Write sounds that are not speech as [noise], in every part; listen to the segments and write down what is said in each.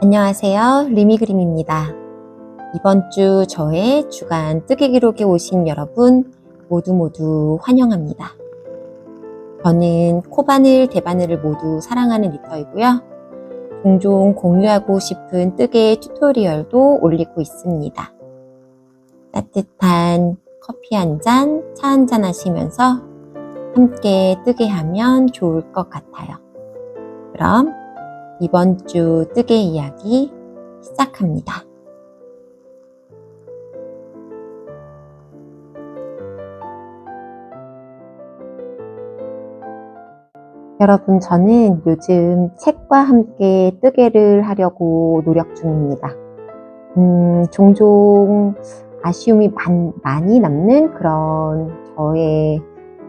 안녕하세요. 리미그림입니다. 이번 주 저의 주간 뜨개 기록에 오신 여러분 모두 모두 환영합니다. 저는 코바늘, 대바늘을 모두 사랑하는 리터이고요. 종종 공유하고 싶은 뜨개 튜토리얼도 올리고 있습니다. 따뜻한 커피 한 잔, 차 한 잔 하시면서 함께 뜨개 하면 좋을 것 같아요. 그럼 이번 주 뜨개 이야기 시작합니다. 여러분, 저는 요즘 책과 함께 뜨개를 하려고 노력 중입니다. 음, 종종 아쉬움이 많, 많이 남는 그런 저의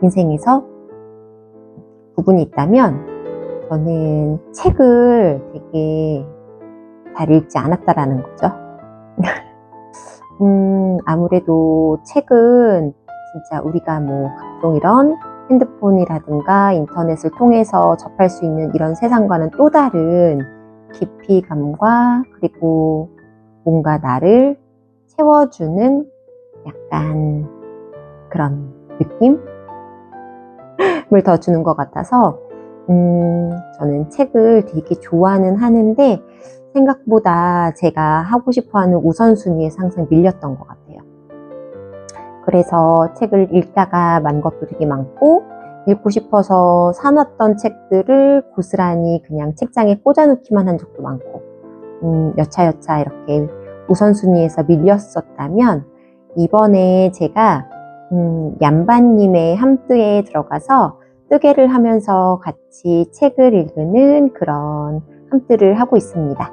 인생에서 부분이 있다면 저는 책을 되게 잘 읽지 않았다라는 거죠. [laughs] 음, 아무래도 책은 진짜 우리가 뭐 각종 이런 핸드폰이라든가 인터넷을 통해서 접할 수 있는 이런 세상과는 또 다른 깊이감과 그리고 뭔가 나를 채워주는 약간 그런 느낌을 더 주는 것 같아서 음, 저는 책을 되게 좋아는 하는데 생각보다 제가 하고 싶어 하는 우선순위에 항상 밀렸던 것 같아요. 그래서 책을 읽다가 만 것도 되게 많고 읽고 싶어서 사놨던 책들을 고스란히 그냥 책장에 꽂아놓기만 한 적도 많고 음, 여차여차 이렇게 우선순위에서 밀렸었다면 이번에 제가 음, 얀바님의 함뜨에 들어가서 뜨개를 하면서 같이 책을 읽는 그런 함뜨를 하고 있습니다.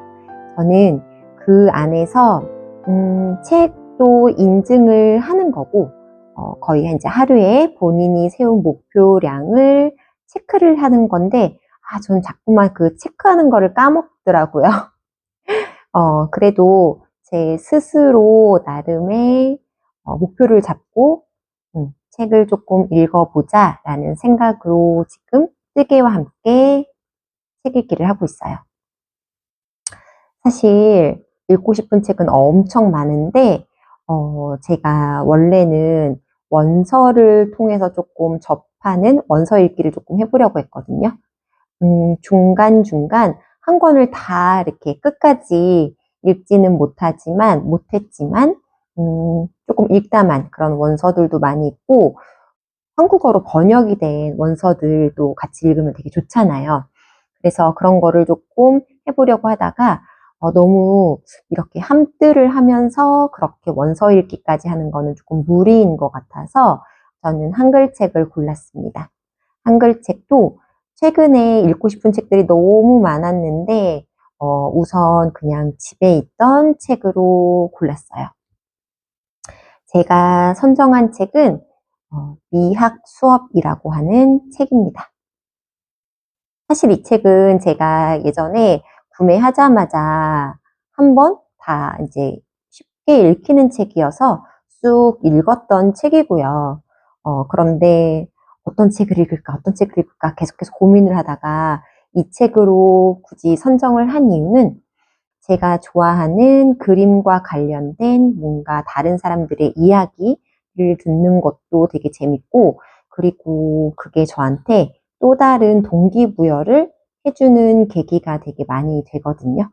저는 그 안에서 음, 책도 인증을 하는 거고 어, 거의 이제 하루에 본인이 세운 목표량을 체크를 하는 건데 아, 전 자꾸만 그 체크하는 거를 까먹더라고요. [laughs] 어, 그래도 제 스스로 나름의 어, 목표를 잡고 음, 책을 조금 읽어보자 라는 생각으로 지금 뜨개와 함께 책 읽기를 하고 있어요. 사실 읽고 싶은 책은 엄청 많은데 어, 제가 원래는 원서를 통해서 조금 접하는 원서 읽기를 조금 해보려고 했거든요. 음, 중간중간 한 권을 다 이렇게 끝까지 읽지는 못하지만, 못했지만, 음, 조금 읽다만 그런 원서들도 많이 있고, 한국어로 번역이 된 원서들도 같이 읽으면 되게 좋잖아요. 그래서 그런 거를 조금 해보려고 하다가, 어, 너무 이렇게 함뜰을 하면서 그렇게 원서 읽기까지 하는 거는 조금 무리인 것 같아서 저는 한글책을 골랐습니다. 한글책도 최근에 읽고 싶은 책들이 너무 많았는데, 어, 우선 그냥 집에 있던 책으로 골랐어요. 제가 선정한 책은 어, 미학 수업이라고 하는 책입니다. 사실 이 책은 제가 예전에 구매하자마자 한 번 다 이제 쉽게 읽히는 책이어서 쑥 읽었던 책이고요. 어, 그런데 어떤 책을 읽을까, 어떤 책을 읽을까 계속 해서 고민을 하다가 이 책으로 굳이 선정을 한 이유는 제가 좋아하는 그림과 관련된 뭔가 다른 사람들의 이야기를 듣는 것도 되게 재밌고, 그리고 그게 저한테 또 다른 동기부여를 해주는 계기가 되게 많이 되거든요.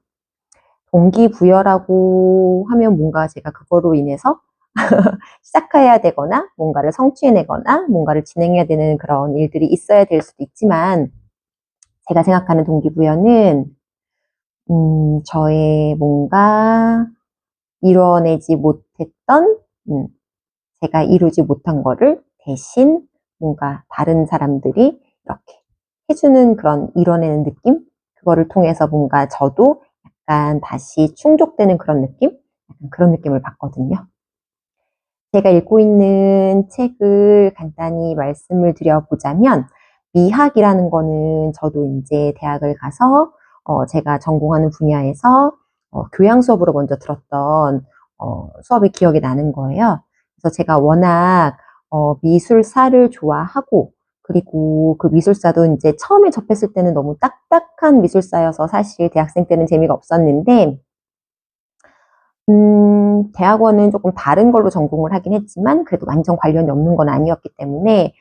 동기부여라고 하면 뭔가 제가 그거로 인해서 [laughs] 시작해야 되거나 뭔가를 성취해내거나 뭔가를 진행해야 되는 그런 일들이 있어야 될 수도 있지만 제가 생각하는 동기부여는 음, 저의 뭔가 이뤄내지 못했던 음, 제가 이루지 못한 거를 대신 뭔가 다른 사람들이 이렇게 해주는 그런 이뤄내는 느낌? 그거를 통해서 뭔가 저도 약간 다시 충족되는 그런 느낌? 약간 그런 느낌을 받거든요. 제가 읽고 있는 책을 간단히 말씀을 드려보자면, 미학이라는 거는 저도 이제 대학을 가서, 어, 제가 전공하는 분야에서 어, 교양 수업으로 먼저 들었던 어, 수업이 기억이 나는 거예요. 그래서 제가 워낙 어, 미술사를 좋아하고 그리고 그 미술사도 이제 처음에 접했을 때는 너무 딱딱한 미술사여서 사실 대학생 때는 재미가 없었는데, 음, 대학원은 조금 다른 걸로 전공을 하긴 했지만, 그래도 완전 관련이 없는 건 아니었기 때문에,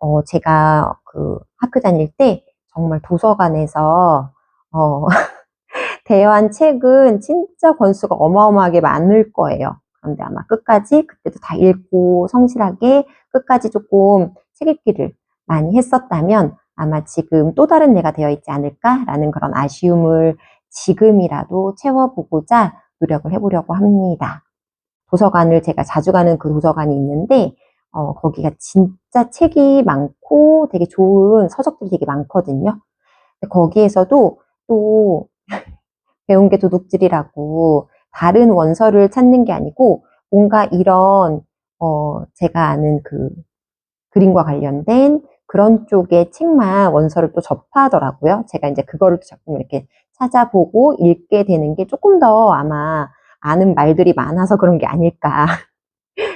어, 제가 그 학교 다닐 때 정말 도서관에서, 어, [laughs] 대여한 책은 진짜 권수가 어마어마하게 많을 거예요. 그런데 아마 끝까지 그때도 다 읽고 성실하게 끝까지 조금 책 읽기를 많이 했었다면 아마 지금 또 다른 내가 되어 있지 않을까라는 그런 아쉬움을 지금이라도 채워보고자 노력을 해보려고 합니다. 도서관을 제가 자주 가는 그 도서관이 있는데 어, 거기가 진짜 책이 많고 되게 좋은 서적들이 되게 많거든요. 거기에서도 또 배운 게 도둑질이라고 다른 원서를 찾는 게 아니고 뭔가 이런 어, 제가 아는 그 그림과 관련된 그런 쪽의 책만 원서를 또 접하더라고요. 제가 이제 그거를 또 자꾸 이렇게 찾아보고 읽게 되는 게 조금 더 아마 아는 말들이 많아서 그런 게 아닐까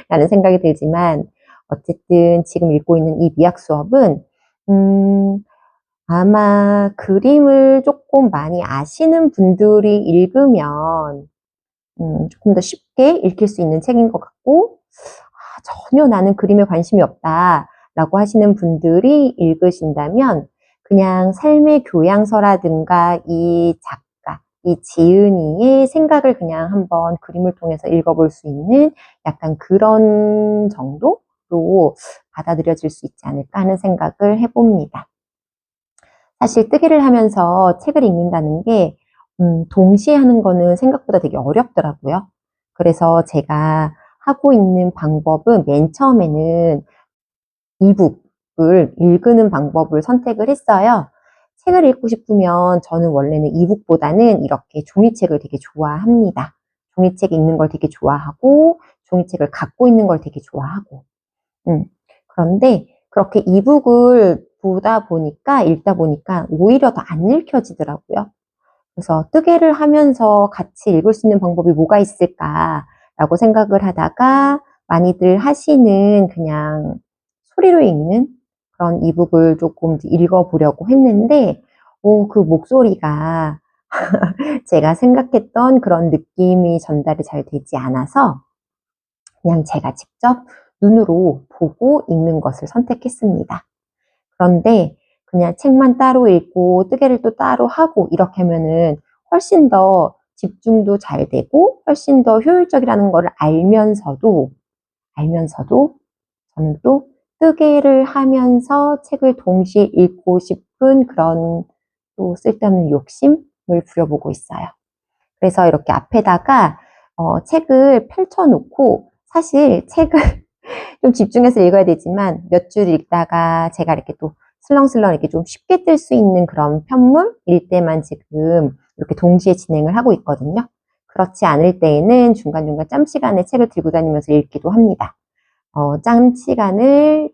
라는 생각이 들지만 어쨌든 지금 읽고 있는 이 미학 수업은 음, 아마 그림을 조금 많이 아시는 분들이 읽으면 음, 조금 더 쉽게 읽힐 수 있는 책인 것 같고 아, 전혀 나는 그림에 관심이 없다 라고 하시는 분들이 읽으신다면 그냥 삶의 교양서라든가 이 작가, 이 지은이의 생각을 그냥 한번 그림을 통해서 읽어볼 수 있는 약간 그런 정도로 받아들여질 수 있지 않을까 하는 생각을 해봅니다. 사실 뜨개를 하면서 책을 읽는다는 게 음, 동시에 하는 거는 생각보다 되게 어렵더라고요. 그래서 제가 하고 있는 방법은 맨 처음에는 이북을 읽는 방법을 선택을 했어요. 책을 읽고 싶으면 저는 원래는 이북보다는 이렇게 종이책을 되게 좋아합니다. 종이책 읽는 걸 되게 좋아하고 종이책을 갖고 있는 걸 되게 좋아하고. 음, 그런데 그렇게 이북을 보다 보니까 읽다 보니까 오히려 더 안 읽혀지더라고요. 그래서 뜨개를 하면서 같이 읽을 수 있는 방법이 뭐가 있을까라고 생각을 하다가 많이들 하시는 그냥 소리로 읽는 그런 이북을 조금 읽어보려고 했는데, 오, 그 목소리가 [laughs] 제가 생각했던 그런 느낌이 전달이 잘 되지 않아서 그냥 제가 직접 눈으로 보고 읽는 것을 선택했습니다. 그런데 그냥 책만 따로 읽고 뜨개를 또 따로 하고 이렇게 하면은 훨씬 더 집중도 잘 되고 훨씬 더 효율적이라는 것을 알면서도 알면서도 저는 또 뜨개를 하면서 책을 동시에 읽고 싶은 그런 또 쓸데없는 욕심을 부려보고 있어요. 그래서 이렇게 앞에다가 어, 책을 펼쳐놓고 사실 책을 좀 집중해서 읽어야 되지만 몇 줄 읽다가 제가 이렇게 또 슬렁슬렁 이렇게 좀 쉽게 뜰 수 있는 그런 편물일 때만 지금 이렇게 동시에 진행을 하고 있거든요. 그렇지 않을 때에는 중간중간 짬 시간에 책을 들고 다니면서 읽기도 합니다. 어, 짬 시간을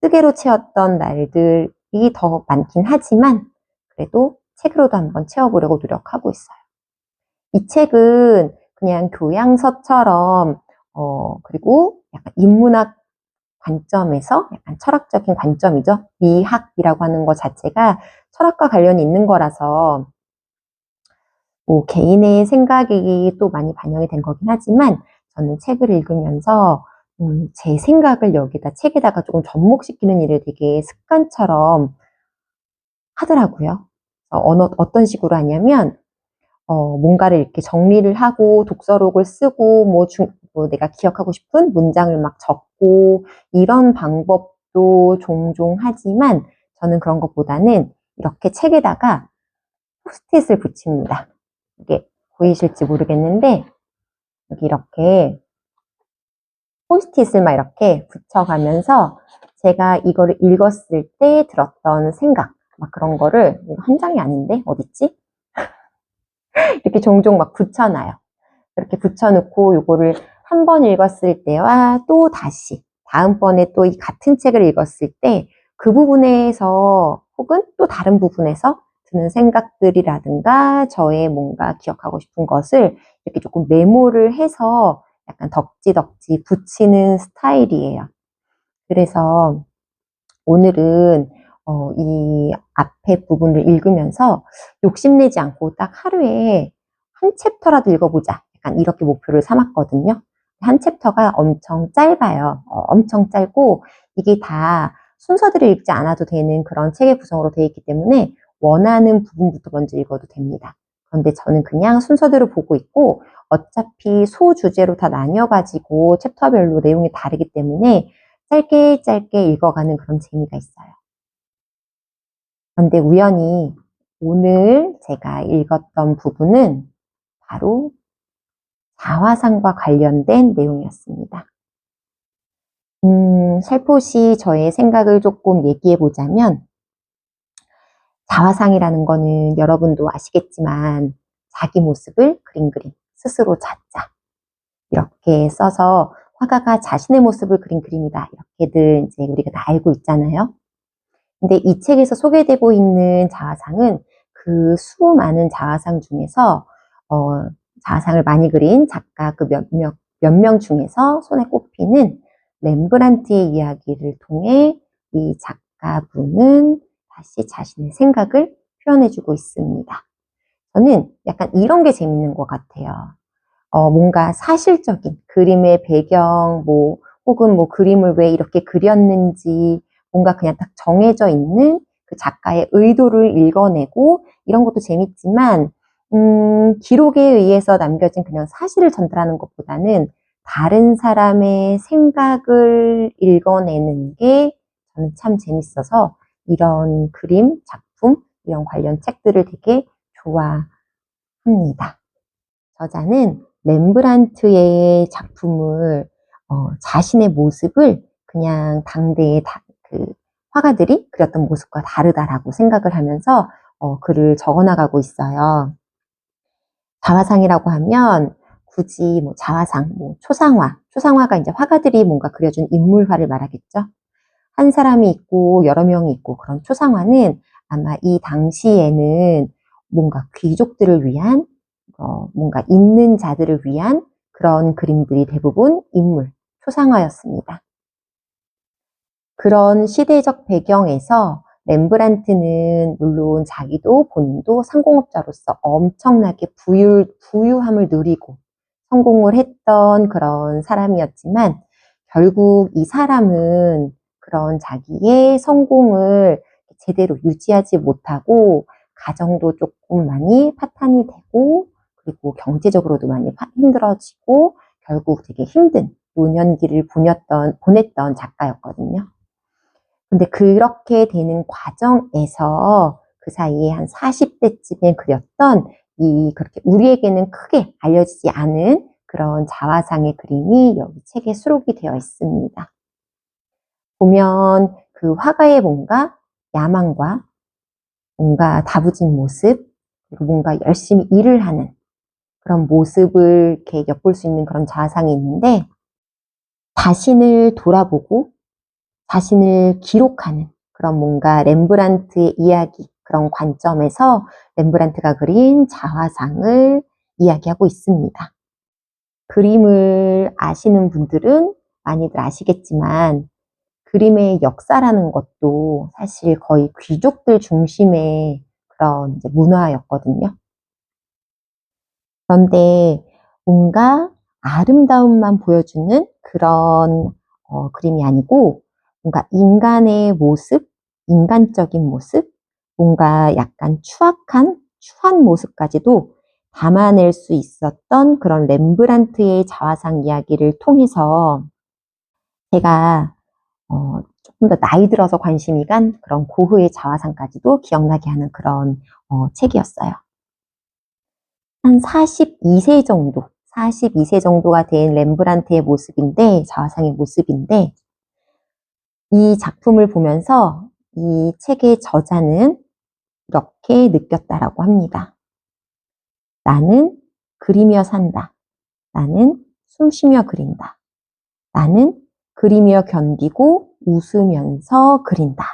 뜨개로 채웠던 날들이 더 많긴 하지만 그래도 책으로도 한번 채워보려고 노력하고 있어요. 이 책은 그냥 교양서처럼 어, 그리고 약간 인문학 관점에서 약간 철학적인 관점이죠. 미학이라고 하는 것 자체가 철학과 관련이 있는 거라서 뭐 개인의 생각이 또 많이 반영이 된 거긴 하지만 저는 책을 읽으면서 음, 제 생각을 여기다 책에다가 조금 접목시키는 일을 되게 습관처럼 하더라고요. 어느, 어떤 식으로 하냐면 어, 뭔가를 이렇게 정리를 하고 독서록을 쓰고 뭐, 중, 뭐 내가 기억하고 싶은 문장을 막 적고 이런 방법도 종종 하지만 저는 그런 것보다는 이렇게 책에다가 포스트잇을 붙입니다. 이게 보이실지 모르겠는데 여기 이렇게 포스트잇을 막 이렇게 붙여가면서 제가 이거를 읽었을 때 들었던 생각 막 그런 거를 이거 한 장이 아닌데 어딨지? [laughs] 이렇게 종종 막 붙여놔요. 이렇게 붙여놓고 요거를 한 번 읽었을 때와 또 다시 다음번에 또 이 같은 책을 읽었을 때 그 부분에서 혹은 또 다른 부분에서 드는 생각들이라든가 저의 뭔가 기억하고 싶은 것을 이렇게 조금 메모를 해서 약간 덕지덕지 붙이는 스타일이에요. 그래서 오늘은 어, 이 앞에 부분을 읽으면서 욕심내지 않고 딱 하루에 한 챕터라도 읽어보자. 약간 이렇게 목표를 삼았거든요. 한 챕터가 엄청 짧아요. 어, 엄청 짧고 이게 다 순서대로 읽지 않아도 되는 그런 책의 구성으로 되어 있기 때문에 원하는 부분부터 먼저 읽어도 됩니다. 그런데 저는 그냥 순서대로 보고 있고 어차피 소주제로 다 나뉘어가지고 챕터별로 내용이 다르기 때문에 짧게 짧게 읽어가는 그런 재미가 있어요. 그런데 우연히 오늘 제가 읽었던 부분은 바로 자화상과 관련된 내용이었습니다. 음, 살포시 저의 생각을 조금 얘기해 보자면, 자화상이라는 거는 여러분도 아시겠지만, 자기 모습을 그림 그림, 스스로 찾자. 이렇게 써서 화가가 자신의 모습을 그린 그림이다. 이렇게들 이제 우리가 다 알고 있잖아요. 근데 이 책에서 소개되고 있는 자화상은 그 수많은 자화상 중에서, 어, 자화상을 많이 그린 작가 그 몇 명, 몇명 중에서 손에 꼽히는 렘브란트의 이야기를 통해 이 작가분은 다시 자신의 생각을 표현해주고 있습니다. 저는 약간 이런 게 재밌는 것 같아요. 어, 뭔가 사실적인 그림의 배경, 뭐, 혹은 뭐 그림을 왜 이렇게 그렸는지, 뭔가 그냥 딱 정해져 있는 그 작가의 의도를 읽어내고, 이런 것도 재밌지만, 음, 기록에 의해서 남겨진 그냥 사실을 전달하는 것보다는 다른 사람의 생각을 읽어내는 게 저는 참 재밌어서 이런 그림, 작품, 이런 관련 책들을 되게 좋아합니다. 저자는 렘브란트의 작품을 어, 자신의 모습을 그냥 당대의 다, 그 화가들이 그렸던 모습과 다르다라고 생각을 하면서 어, 글을 적어나가고 있어요. 자화상이라고 하면 굳이 뭐 자화상, 뭐 초상화, 초상화가 이제 화가들이 뭔가 그려준 인물화를 말하겠죠. 한 사람이 있고 여러 명이 있고 그런 초상화는 아마 이 당시에는 뭔가 귀족들을 위한 어, 뭔가 있는 자들을 위한 그런 그림들이 대부분 인물, 초상화였습니다. 그런 시대적 배경에서 렘브란트는 물론 자기도 본인도 상공업자로서 엄청나게 부유, 부유함을 누리고 성공을 했던 그런 사람이었지만 결국 이 사람은 그런 자기의 성공을 제대로 유지하지 못하고 가정도 조금 많이 파탄이 되고 그리고 경제적으로도 많이 힘들어지고 결국 되게 힘든 노년기를 보냈던, 보냈던 작가였거든요. 근데 그렇게 되는 과정에서 그 사이에 한 40대쯤에 그렸던 이 그렇게 우리에게는 크게 알려지지 않은 그런 자화상의 그림이 여기 책에 수록이 되어 있습니다. 보면 그 화가의 뭔가 야망과 뭔가 다부진 모습, 그리고 뭔가 열심히 일을 하는 그런 모습을 이렇게 엿볼 수 있는 그런 자화상이 있는데 자신을 돌아보고 자신을 기록하는 그런 뭔가 렘브란트의 이야기, 그런 관점에서 렘브란트가 그린 자화상을 이야기하고 있습니다. 그림을 아시는 분들은 많이들 아시겠지만 그림의 역사라는 것도 사실 거의 귀족들 중심의 그런 문화였거든요. 그런데 뭔가 아름다움만 보여주는 그런 어, 그림이 아니고 뭔가 인간의 모습, 인간적인 모습, 뭔가 약간 추악한, 추한 모습까지도 담아낼 수 있었던 그런 렘브란트의 자화상 이야기를 통해서 제가 어, 조금 더 나이 들어서 관심이 간 그런 고흐의 자화상까지도 기억나게 하는 그런 어, 책이었어요. 한 42세 정도, 42세 정도가 된 렘브란트의 모습인데, 자화상의 모습인데, 이 작품을 보면서 이 책의 저자는 이렇게 느꼈다라고 합니다. 나는 그리며 산다. 나는 숨쉬며 그린다. 나는 그리며 견디고 웃으면서 그린다.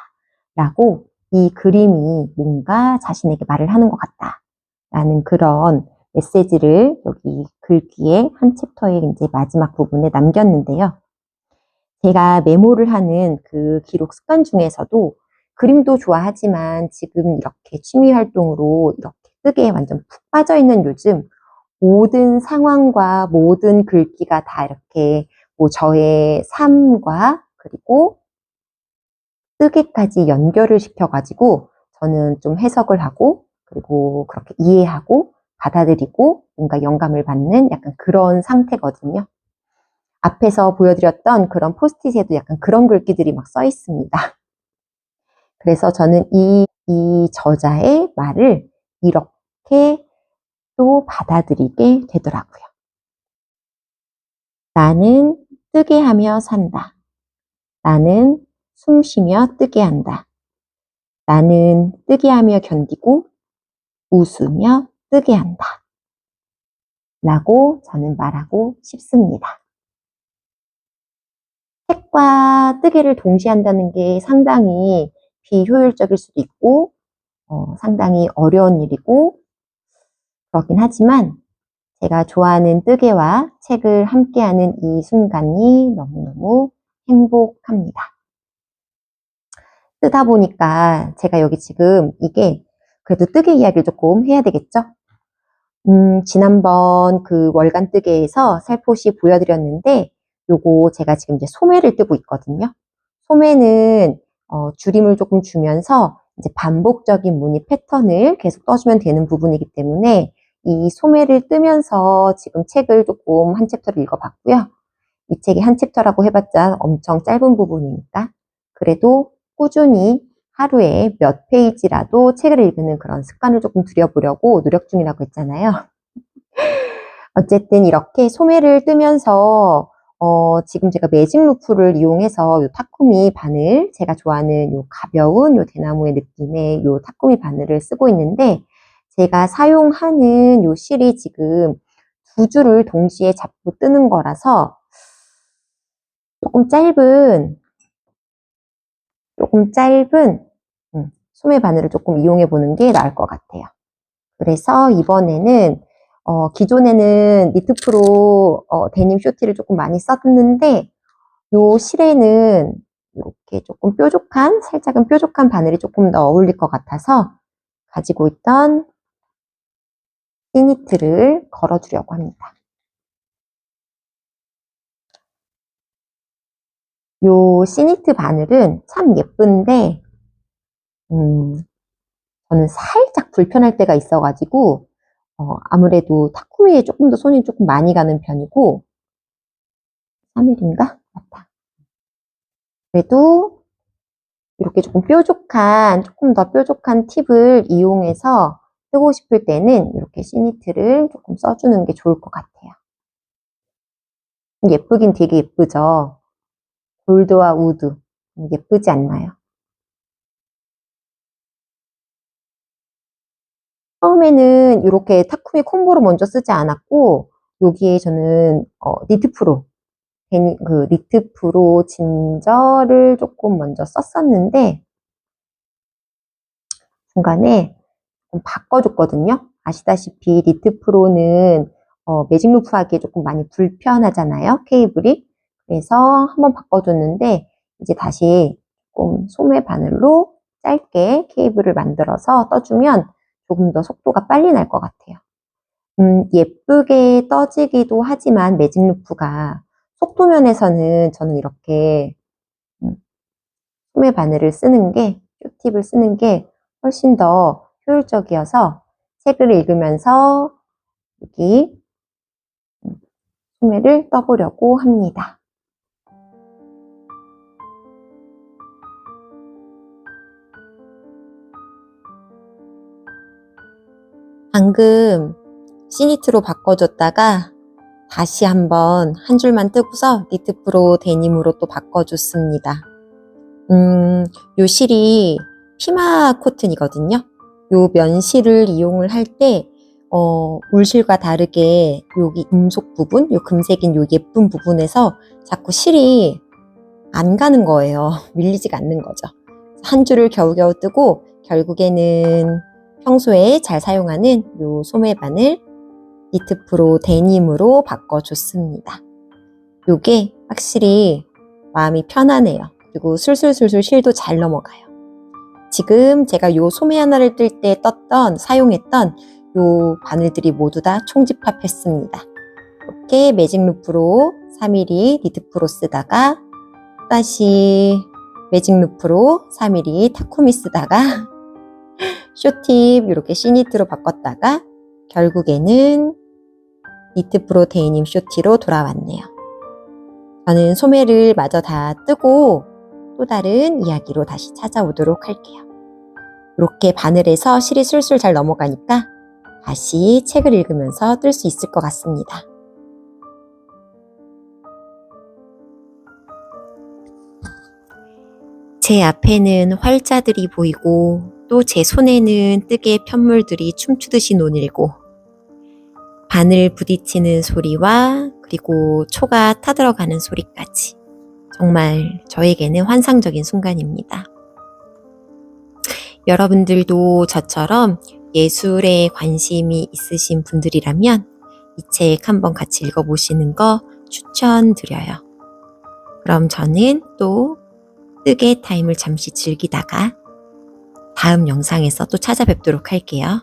라고 이 그림이 뭔가 자신에게 말을 하는 것 같다. 라는 그런 메시지를 여기 글귀의 한 챕터의 이제 마지막 부분에 남겼는데요. 제가 메모를 하는 그 기록 습관 중에서도 그림도 좋아하지만 지금 이렇게 취미 활동으로 이렇게 뜨개에 완전 푹 빠져 있는 요즘 모든 상황과 모든 글귀가 다 이렇게 뭐 저의 삶과 그리고 뜨개까지 연결을 시켜가지고 저는 좀 해석을 하고 그리고 그렇게 이해하고 받아들이고 뭔가 영감을 받는 약간 그런 상태거든요. 앞에서 보여드렸던 그런 포스트잇에도 약간 그런 글귀들이 막 써 있습니다. 그래서 저는 이, 이 저자의 말을 이렇게 또 받아들이게 되더라고요. 나는 뜨게 하며 산다. 나는 숨 쉬며 뜨게 한다. 나는 뜨게 하며 견디고 웃으며 뜨게 한다. 라고 저는 말하고 싶습니다. 책과 뜨개를 동시에 한다는 게 상당히 비효율적일 수도 있고, 어, 상당히 어려운 일이고, 그렇긴 하지만 제가 좋아하는 뜨개와 책을 함께하는 이 순간이 너무너무 행복합니다. 뜨다 보니까 제가 여기 지금 이게 그래도 뜨개 이야기를 조금 해야 되겠죠? 음, 지난번 그 월간 뜨개에서 살포시 보여드렸는데 요거 제가 지금 이제 소매를 뜨고 있거든요. 소매는 어, 줄임을 조금 주면서 이제 반복적인 무늬 패턴을 계속 떠주면 되는 부분이기 때문에 이 소매를 뜨면서 지금 책을 조금 한 챕터를 읽어봤고요. 이 책이 한 챕터라고 해봤자 엄청 짧은 부분이니까 그래도 꾸준히 하루에 몇 페이지라도 책을 읽는 그런 습관을 조금 들여보려고 노력 중이라고 했잖아요. [laughs] 어쨌든 이렇게 소매를 뜨면서 어, 지금 제가 매직 루프를 이용해서 요 타쿠미 바늘, 제가 좋아하는 요 가벼운 요 대나무의 느낌의 요 타쿠미 바늘을 쓰고 있는데 제가 사용하는 요 실이 지금 두 줄을 동시에 잡고 뜨는 거라서 조금 짧은 조금 짧은 음, 소매 바늘을 조금 이용해 보는 게 나을 것 같아요. 그래서 이번에는 어, 기존에는 니트 프로 어, 데님 쇼티를 조금 많이 썼는데 요 실에는 이렇게 조금 뾰족한 살짝은 뾰족한 바늘이 조금 더 어울릴 것 같아서 가지고 있던 시니트를 걸어주려고 합니다. 요 시니트 바늘은 참 예쁜데 음, 저는 살짝 불편할 때가 있어가지고 어, 아무래도 타쿠미에 조금 더 손이 조금 많이 가는 편이고 3일인가? 맞다. 그래도 이렇게 조금 뾰족한 조금 더 뾰족한 팁을 이용해서 쓰고 싶을 때는 이렇게 시니트를 조금 써주는 게 좋을 것 같아요. 예쁘긴 되게 예쁘죠? 골드와 우드. 예쁘지 않나요? 처음에는 이렇게 타쿠미 콤보로 먼저 쓰지 않았고, 여기에 저는, 어, 니트 프로, 그, 니트 프로 진저를 조금 먼저 썼었는데, 중간에 좀 바꿔줬거든요. 아시다시피 니트 프로는 어, 매직 루프 하기에 조금 많이 불편하잖아요. 케이블이. 그래서 한번 바꿔줬는데 이제 다시 조금 소매 바늘로 짧게 케이블을 만들어서 떠주면 조금 더 속도가 빨리 날 것 같아요. 음, 예쁘게 떠지기도 하지만 매직 루프가 속도 면에서는 저는 이렇게 음, 소매 바늘을 쓰는 게, 큐팁을 쓰는 게 훨씬 더 효율적이어서 책을 읽으면서 여기 음, 소매를 떠보려고 합니다. 방금 시니트로 바꿔줬다가 다시 한번 한 줄만 뜨고서 니트 프로 데님으로 또 바꿔줬습니다. 음, 요 실이 피마 코튼이거든요. 요 면실을 이용을 할 때, 어, 물실과 다르게 여기 금속 부분, 요 금색인 요 예쁜 부분에서 자꾸 실이 안 가는 거예요. [laughs] 밀리지가 않는 거죠. 한 줄을 겨우겨우 뜨고 결국에는 평소에 잘 사용하는 요 소매바늘 니트 프로 데님으로 바꿔줬습니다. 요게 확실히 마음이 편하네요. 그리고 술술술술 실도 잘 넘어가요. 지금 제가 요 소매 하나를 뜰 때 떴던, 사용했던 요 바늘들이 모두 다 총집합했습니다. 이렇게 매직 루프로 3mm 니트 프로 쓰다가 다시 매직 루프로 3mm 타코미 쓰다가 쇼팁 이렇게 시니트로 바꿨다가 결국에는 니트 프로 데이님 쇼티로 돌아왔네요. 저는 소매를 마저 다 뜨고 또 다른 이야기로 다시 찾아오도록 할게요. 이렇게 바늘에서 실이 술술 잘 넘어가니까 다시 책을 읽으면서 뜰 수 있을 것 같습니다. 제 앞에는 활자들이 보이고 또 제 손에는 뜨개 편물들이 춤추듯이 논일고 바늘 부딪히는 소리와 그리고 초가 타들어가는 소리까지 정말 저에게는 환상적인 순간입니다. 여러분들도 저처럼 예술에 관심이 있으신 분들이라면 이 책 한번 같이 읽어보시는 거 추천드려요. 그럼 저는 또 뜨개 타임을 잠시 즐기다가 다음 영상에서 또 찾아뵙도록 할게요.